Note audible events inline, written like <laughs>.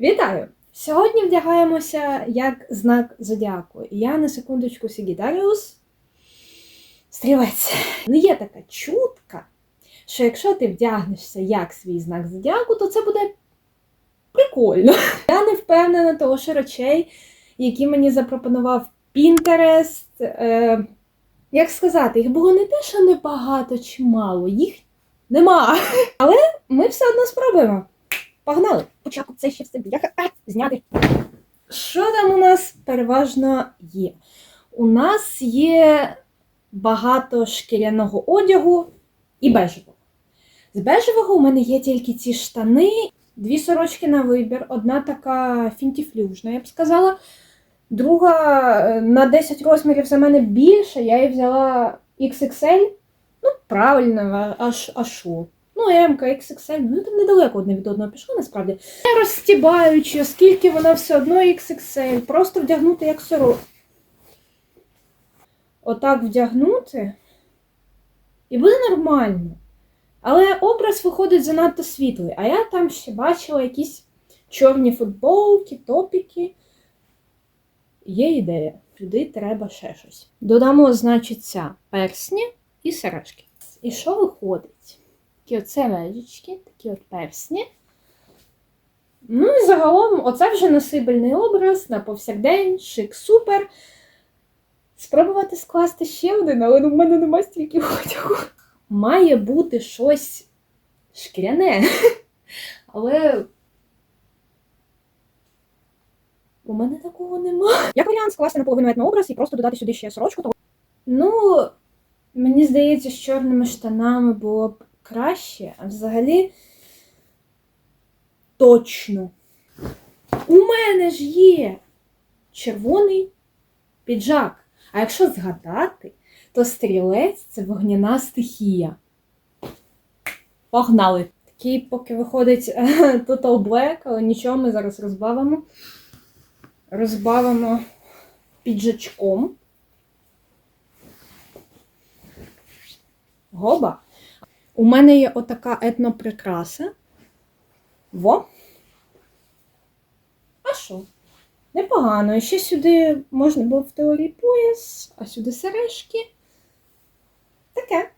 Вітаю! Сьогодні вдягаємося як знак зодіаку. Я на секундочку Сігітаріус. Стрілець. Ну, є така чутка, що якщо ти вдягнешся як свій знак зодіаку, то це буде прикольно. <laughs> Я не впевнена, того що речей, які мені запропонував Pinterest. Е, як сказати, їх було не те, що небагато чи мало, їх нема. <laughs> Але ми все одно спробуємо. Погнали! Початку це ще все бляха зняти. Що там у нас переважно є? У нас є багато шкіряного одягу і бежевого. З бежевого у мене є тільки ці штани, дві сорочки на вибір, одна така фінтіфлюжна, я б сказала. Друга е, на 10 розмірів за мене більше, я її взяла XXL. Ну, правильно, а що? Ну, XXL, ну там недалеко одне від одного пішло, насправді. Не розстібаючи, оскільки вона все одно XXL, просто вдягнути як сорок. Отак вдягнути. І буде нормально. Але образ виходить занадто світлий, а я там ще бачила якісь чорні футболки, топіки. Є ідея. Туди треба ще щось. Додамо, значиться, персні і сережки. І що виходить? Такі от сережечки, такі от персні. Ну і загалом, оце вже насибельний образ на повсякдень, шик супер. Спробувати скласти ще один, але ну, в мене немає стільки одягу. Має бути щось шкіряне. <laughs> Але у мене такого нема. Як варіант скласти наполовину етно образ і просто додати сюди ще сорочку, то Ну, мені здається, з чорними штанами було б краще, а взагалі точно. У мене ж є червоний піджак. А якщо згадати, то стрілець це вогняна стихія. Погнали! Такий, поки виходить Total Black, але нічого, ми зараз розбавимо. Розбавимо піджачком. Гоба. У мене є отака етноприкраса. Во. А що? Непогано. І ще сюди можна було в теорії пояс, а сюди сережки. Таке.